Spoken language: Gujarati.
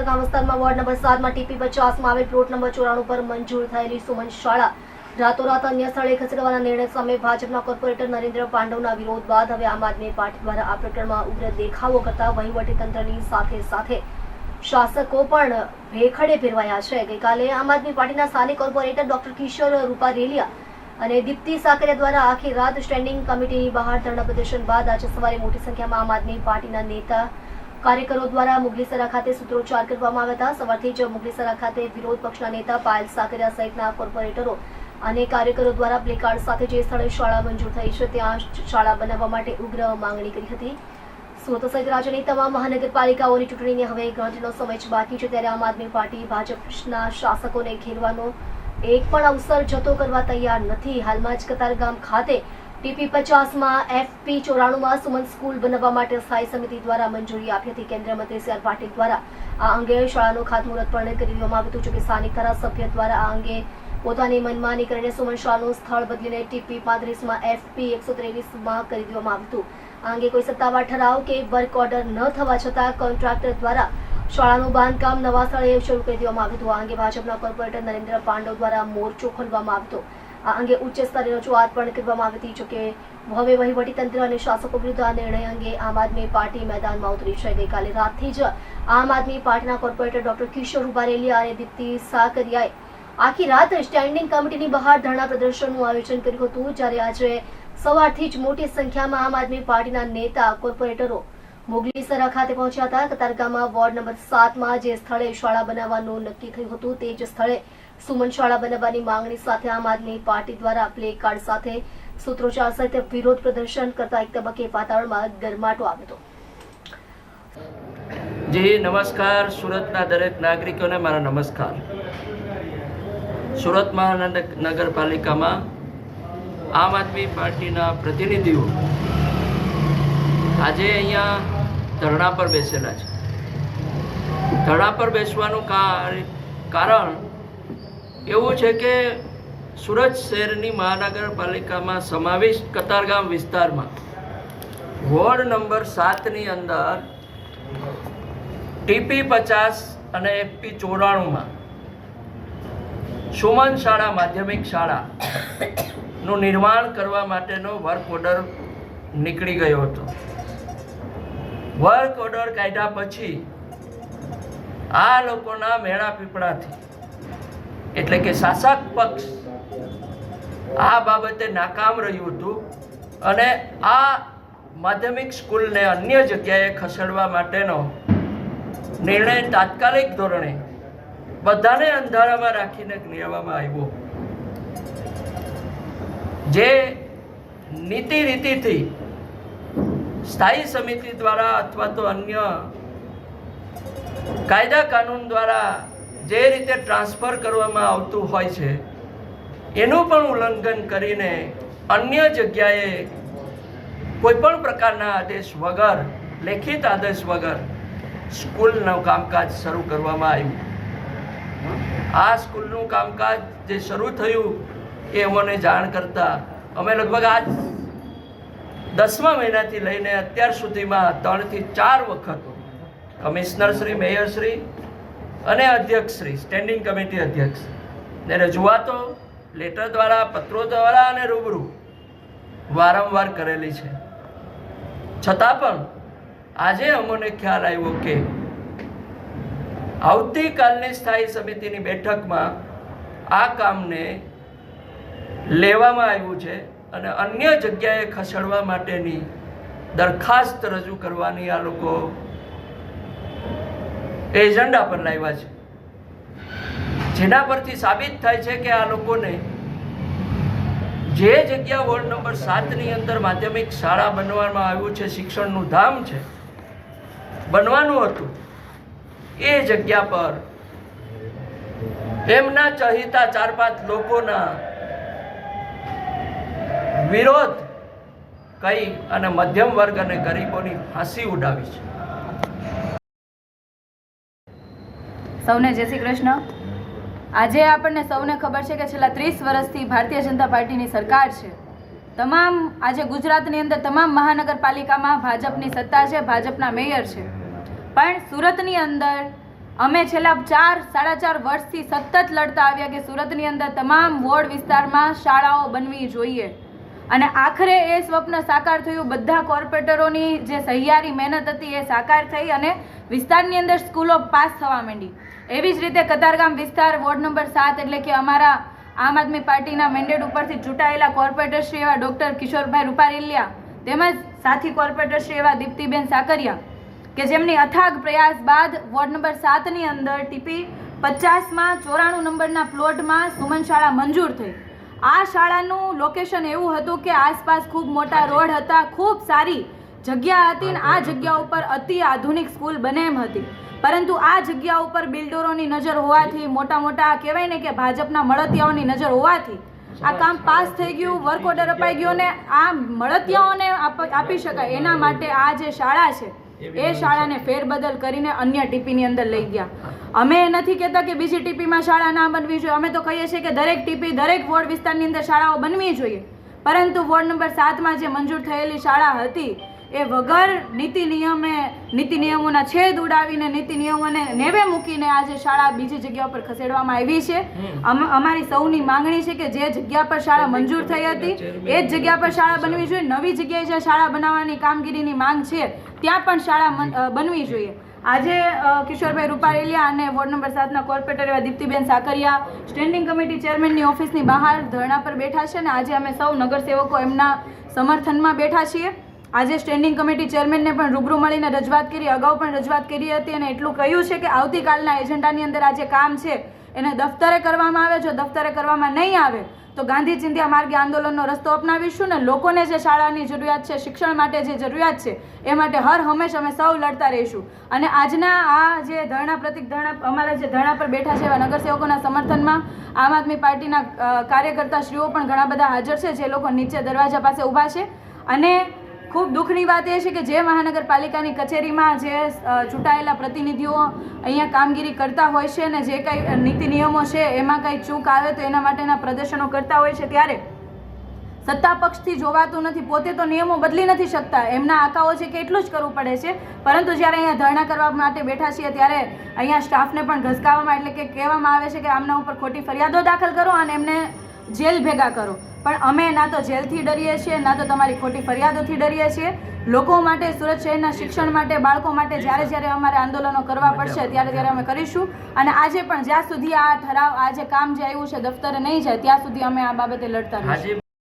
કતારગામ વિસ્તારમાં વોર્ડ નંબર સાતમાં ટીપી પચાસમાં આવેલ પ્લોટ નંબર ચોરાણું પર મંજૂર થયેલી સુમન શાળા. રાતોરાત અન્ય સ્થળે ખસેડવાના નિર્ણય સામે ભાજપના કોર્પોરેટર નરેન્દ્ર પાંડવના વિરોધ બાદ હવે આમ આદમી પાર્ટી દ્વારા આ પ્રકરણમાં ઉગ્ર દેખાવો કરતા વહીવટીતંત્રની સાથે સાથે શાસકો પણ ભેખડે ફેરવાયા છે. ગઈકાલે આમ આદમી પાર્ટીના સ્થાનિક કોર્પોરેટર ડોક્ટર કિશોર રૂપારેલિયા અને દીપ્તિ સાકરિયા દ્વારા આખી રાત સ્ટેન્ડિંગ કમિટીની બહાર ધરણા પ્રદર્શન બાદ આજે સવારે મોટી સંખ્યામાં આમ આદમી પાર્ટીના નેતા કાર્યકરો દ્વારા મુગલીસરા ખાતે સૂત્રોચ્ચાર કરવામાં આવ્યા હતા. સવારથી જ મુગલીસરા ખાતે વિરોધ પક્ષના નેતા પાયલ સાકરિયા સહિતના કોર્પોરેટરો અને કાર્યકરો દ્વારા પ્લેકાર્ડ સાથે જે સ્થળે શાળા મંજૂર થઈ છે, ત્યાં શાળા બનાવવા માટે ઉગ્ર માંગણી કરી હતી. સુરત સહિત રાજ્યની તમામ મહાનગરપાલિકાઓની ચૂંટણીને હવે ગણતરીનો સમય બાકી છે, ત્યારે આમ આદમી પાર્ટી ભાજપના શાસકોને ઘેરવાનો એક પણ અવસર જતો કરવા તૈયાર નથી. હાલમાં જ કતારગામ ખાતે ટીપી પચાસમાં એફપી ચોરાણુંમાં સુમન સ્કૂલ બનાવવા માટે સ્થાયી સમિતિ દ્વારા મંજૂરી આપી હતી. કેન્દ્રીય મંત્રી સી આર પાટીલ દ્વારા આ અંગે શાળાનું ખાતમુહૂર્ત પણ કરી દેવામાં આવ્યું હતું. જોકે સ્થાનિક ધારાસભ્ય દ્વારા આ અંગે પોતાની મનમાની કરીને સુમન શાળાનું સ્થળ બદલીને ટીપી પાંત્રીસમાં એફપી એકસો ત્રેવીસમાં કરી દેવામાં આવ્યું હતું. આ અંગે કોઈ સત્તાવાર ઠરાવ કે વર્ક ઓર્ડર ન થવા છતાં કોન્ટ્રાક્ટર દ્વારા શાળાનું બાંધકામ નવા સ્થળે શરૂ કરી દેવામાં આવ્યું હતું. આ અંગે ભાજપના કોર્પોરેટર નરેન્દ્ર પાંડવ દ્વારા મોરચો ખોલવામાં આવ્યો હતો. આ અંગે ઉચ્ચ સ્તરે રજૂઆત પણ કરવામાં આવી હતી જોકે હવે વહીવટીતંત્ર અને શાસકો વિરુદ્ધ આ નિર્ણય અંગે આમ આદમી પાર્ટી મેદાનમાં ઉતરી છે. ગઈકાલે રાતથી જ આમ આદમી પાર્ટીના કોર્પોરેટર ડોક્ટર કિશોર ઉબારેલિયા અને દીપ્તિ સાકરિયાએ આખી રાત સ્ટેન્ડિંગ કમિટીની બહાર ધરણા પ્રદર્શનનું આયોજન કર્યું હતું, જ્યારે આજે સવારથી જ મોટી સંખ્યામાં આમ આદમી પાર્ટીના નેતા, કોર્પોરેટરો મોગલીસરા ખાતે પહોંચ્યા હતા. કતારગામમાં વોર્ડ નંબર સાતમાં જે સ્થળે શાળા બનાવવાનું નક્કી થયું હતું, તે જ સ્થળે સુમન શાળા બનાવવાની માંગણી સાથે આમ આદમી પાર્ટી દ્વારા પ્લે કાર્ડ સાથે સૂત્રોચ્ચાર સહિત વિરોધ પ્રદર્શન કરતા એક તબક્કે વાતાવરણમાં ગરમાટો આવ્યો હતો. જી, નમસ્કાર. સુરતના દરેક નાગરિકોને મારા નમસ્કાર. સુરત મહાનગરપાલિકામાં આમ આદમી પાર્ટીના પ્રતિનિધિઓ આજે અહીંયા ધરણા પર બેસેલા છે. ધરણા પર બેસવાનું કાર- કારણ એવું છે કે સુરત શહેરની મહાનગરપાલિકામાં સમાવિષ્ટ કતારગામ વિસ્તારમાં વોર્ડ નંબર સાતની અંદર ટીપી પચાસ અને એફપી ચોરાણુંમાં સુમન શાળા માધ્યમિક શાળા નું નિર્માણ કરવા માટેનો વર્ક ઓર્ડર નીકળી ગયો હતો. વર્ક ઓર્ડર કાઢ્યા પછી આ લોકોના મેળા પીપળાથી, એટલે કે શાસક પક્ષ, આ બાબતે નાકામ રહ્યું હતું અને આ માધ્યમિક સ્કૂલને અન્ય જગ્યાએ ખસેડવા માટેનો નિર્ણય તાત્કાલિક ધોરણે બધાને અંધારામાં રાખીને લેવામાં આવ્યો. જે નીતિ રીતિથી સ્થાયી સમિતિ દ્વારા અથવા તો અન્ય કાયદા કાનૂન દ્વારા જે રીતે ટ્રાન્સફર કરવામાં આવતું હોય છે, એનું પણ ઉલ્લંઘન કરીને અન્ય જગ્યાએ કોઈપણ પ્રકારના આદેશ વગર, લેખિત આદેશ વગર સ્કૂલનું કામકાજ શરૂ કરવામાં આવ્યું. આ સ્કૂલનું કામકાજ જે શરૂ થયું, એ અમને જાણ કરતા અમે લગભગ આજ દસમા મહિનાથી લઈને અત્યાર સુધીમાં ત્રણથી ચાર વખત કમિશનર શ્રી, મેયર શ્રી અને અધ્યક્ષ શ્રી, સ્ટેન્ડિંગ કમિટી અધ્યક્ષ. ને રજૂઆતો લેટર દ્વારા, પત્રો દ્વારા અને રૂબરૂ વારંવાર કરેલી છે. છતાં પણ આજે અમને ખ્યાલ આવ્યો કે આવતીકાલની સ્થાયી સમિતિની બેઠકમાં આ કામને લેવામાં આવ્યું છે. અને અન્ય જગ્યાએ ખસેડવા માટેની દરખાસ્ત રજૂ કરવાની આ લોકો એજન્ડા પર લાવ્યા છે. જેના પરથી સાબિત થાય છે કે આ લોકોને જે જગ્યા વોર્ડ નંબર સાતની અંદર માધ્યમિક શાળા બનવામાં આવ્યું છે, શિક્ષણનું ધામ છે, બનવાનું હતું, એ જગ્યા પર એમના ચહિતા ચાર પાંચ લોકોના વિરોધ કહી અને મધ્યમ વર્ગ અને ગરીબોની હાંસી ઉડાવી છે. સૌને જય શ્રી કૃષ્ણ. આજે આપણને સૌને ખબર છે કે છેલ્લા ત્રીસ વર્ષથી ભારતીય જનતા પાર્ટીની સરકાર છે. તમામ આજે ગુજરાતની અંદર તમામ મહાનગરપાલિકામાં ભાજપની સત્તા છે, ભાજપના મેયર છે. પણ સુરતની અંદર અમે છેલ્લા ચાર, સાડા ચાર વર્ષથી સતત લડતા આવ્યા કે સુરતની અંદર તમામ વોર્ડ વિસ્તારમાં શાળાઓ બનવી જોઈએ. અને આખરે એ સ્વપ્ન સાકાર થયું. બધા કોર્પોરેટરોની જે સહિયારી મહેનત હતી એ સાકાર થઈ અને વિસ્તારની અંદર સ્કૂલો પાસ થવા માંડી. એવી જ રીતે કતારગામ વિસ્તાર વોર્ડ નંબર સાત એટલે કે અમારા આમ આદમી પાર્ટીના મેન્ડેટ ઉપરથી ચૂંટાયેલા કોર્પોરેટર શ્રી એવા ડૉક્ટર કિશોરભાઈ રૂપારેલિયા તેમજ સાથી કોર્પોરેટર શ્રી એવા દીપ્તિબેન સાકરિયા કે જેમની અથાગ પ્રયાસ બાદ વોર્ડ નંબર સાતની અંદર ટીપી પચાસમાં ચોરાણું નંબરના પ્લોટમાં સુમન શાળા મંજૂર થઈ. આ શાળાનું લોકેશન એવું હતું કે આસપાસ ખૂબ મોટા રોડ હતા ખૂબ સારી જગ્યા હતી ને આ જગ્યા ઉપર અતિ આધુનિક સ્કૂલ બને એમ હતી. પરંતુ આ જગ્યા ઉપર બિલ્ડરોની નજર હોવાથી મોટા મોટા કહેવાય ને કે ભાજપના મળતિયાઓની નજર હોવાથી આ કામ પાસ થઈ ગયું વર્ક ઓર્ડર અપાઈ ગયો ને આ મળતિયાઓને આપી શકાય. એના માટે આ જે શાળા છે એ શાળાને ફેરબદલ કરીને અન્ય ટીપીની અંદર લઈ ગયા. અમે એ નથી કહેતા કે બીજી ટીપીમાં શાળા ના બનવી જોઈએ. અમે તો કહીએ છીએ કે દરેક ટીપી દરેક વોર્ડ વિસ્તારની અંદર શાળાઓ બનવી જોઈએ. પરંતુ વોર્ડ નંબર સાતમાં જે મંજૂર થયેલી શાળા હતી એ વગર નીતિ નિયમે નીતિ નિયમોના છેદ ઉડાવીને નીતિ નિયમોને નેવે મૂકીને આજે શાળા બીજી જગ્યા પર ખસેડવામાં આવી છે. અમ- અમારી સૌની માંગણી છે કે જે જગ્યા પર શાળા મંજૂર થઈ હતી એ જ જગ્યા પર શાળા બનવી જોઈએ. નવી જગ્યાએ જે શાળા બનાવવાની કામગીરીની માંગ છે ત્યાં પણ શાળા બનવી જોઈએ. આજે કિશોરભાઈ રૂપારેલિયા અને વોર્ડ નંબર સાતના કોર્પોરેટર એવા દીપ્તિબેન સાકરિયા સ્ટેન્ડિંગ કમિટી ચેરમેનની ઓફિસની બહાર ધરણા પર બેઠા છે અને આજે અમે સૌ નગરસેવકો એમના સમર્થનમાં બેઠા છીએ. આજે સ્ટેન્ડિંગ કમિટી ચેરમેનને પણ રૂબરૂ મળીને રજૂઆત કરી, અગાઉ પણ રજૂઆત કરી હતી અને એટલું કહ્યું છે કે આવતીકાલના એજન્ડાની અંદર આ જે કામ છે, એને દફતરે કરવામાં આવે, જો દફતરે કરવામાં નહીં આવે, તો ગાંધી ચિંધ્યા માર્ગે આંદોલનનો રસ્તો અપનાવીશું ને લોકોને જે શાળાની જરૂરિયાત છે, શિક્ષણ માટે જે જરૂરિયાત છે, એ માટે હર હંમેશ અમે સૌ લડતા રહીશું. અને આજના આ જે ધરણા પ્રતિક ધરણા, અમારા જે ધરણા પર બેઠા છે એવા નગરસેવકોના સમર્થનમાં, આમ આદમી પાર્ટીના કાર્યકર્તા શ્રીઓ પણ ઘણા બધા હાજર છે, જે લોકો નીચે દરવાજા પાસે ઊભા છે. અને ખૂબ દુઃખની વાત એ છે કે જે મહાનગરપાલિકાની કચેરીમાં જે ચૂંટાયેલા પ્રતિનિધિઓ અહીંયા કામગીરી કરતા હોય છે અને જે કંઈ નીતિ નિયમો છે એમાં કંઈ ચૂક આવે તો એના માટેના પ્રદર્શનો કરતા હોય છે ત્યારે સત્તા પક્ષથી જોવાતું નથી, પોતે તો નિયમો બદલી નથી શકતા. એમના આકાઓ છે કે એટલું જ કરવું પડે છે. પરંતુ જ્યારે અહીંયા ધરણા કરવા માટે બેઠા છીએ ત્યારે અહીંયા સ્ટાફને પણ ઘસકાવવામાં એટલે કે કહેવામાં આવે છે કે આમના ઉપર ખોટી ફરિયાદો દાખલ કરો અને એમને જેલ ભેગા કરો. પણ અમે ના તો જેલથી ડરીએ છીએ, ના તો તમારી ખોટી ફરિયાદોથી ડરીએ છીએ. લોકો માટે સુરત શહેરના શિક્ષણ માટે, બાળકો માટે જ્યારે જ્યારે અમારે આંદોલનો કરવા પડશે ત્યારે ત્યારે અમે કરીશું. અને આજે પણ જ્યાં સુધી આ ઠરાવ આજે કામ જે આવ્યું છે, દફતરે નહીં જાય, ત્યાં સુધી અમે આ બાબતે લડતા રહીશું.